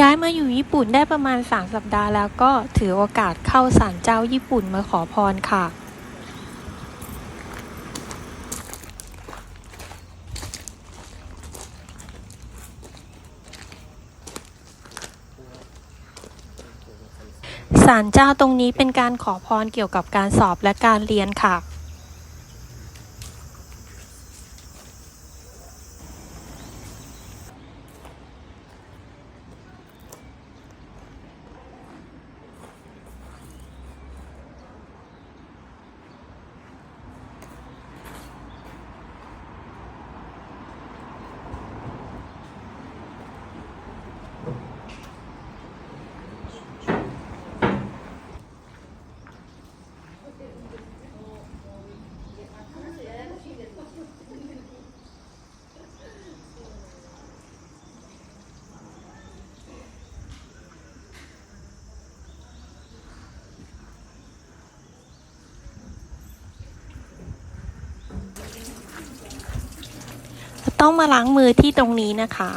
ย้ายมาอยู่ญี่ปุ่นได้ประมาณ 3 สัปดาห์แล้วก็ถือโอกาสเข้าศาลเจ้าญี่ปุ่นมาขอพรค่ะ ศาลเจ้าตรงนี้เป็นการขอพรเกี่ยวกับการสอบและการเรียนค่ะ ต้องมาล้างมือที่ตรงนี้นะคะ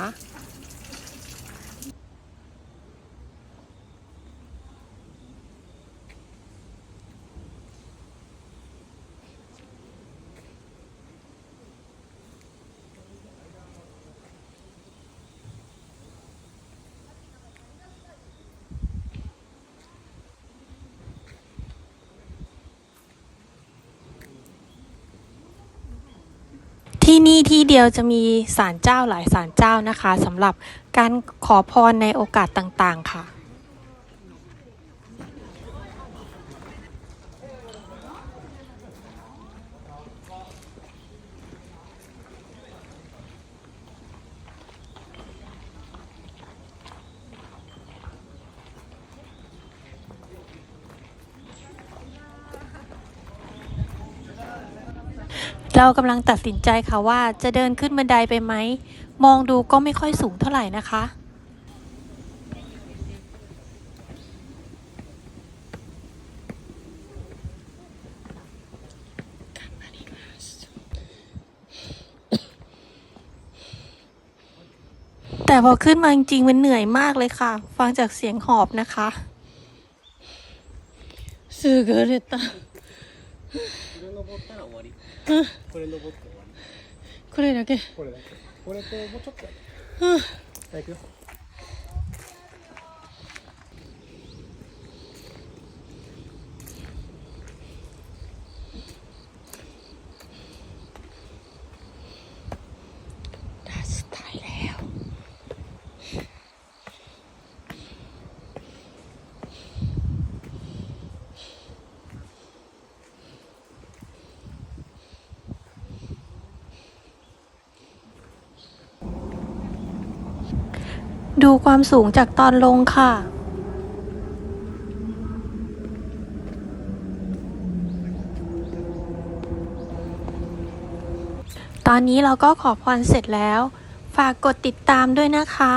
ที่นี่ที่เดียวจะมีศาลเจ้าหลายศาลเจ้านะคะสำหรับการขอพรในโอกาสต่างๆค่ะ เรากำลังตัดสินใจค่ะว่าจะเดินขึ้นบันไดไปไหม มองดูก็ไม่ค่อยสูงเท่าไหร่นะคะ แต่พอขึ้นมาจริงๆมันเหนื่อยมากเลยค่ะ ฟังจากเสียงหอบนะคะ すぐれたこれ 登ったら終わり。これ登って終わり。これだけ。これだけ。これともうちょっとうん。じゃあいくよ ดูความสูงจากตอนลงค่ะ ตอนนี้เราก็ขอพรเสร็จแล้ว ฝากกดติดตามด้วยนะคะ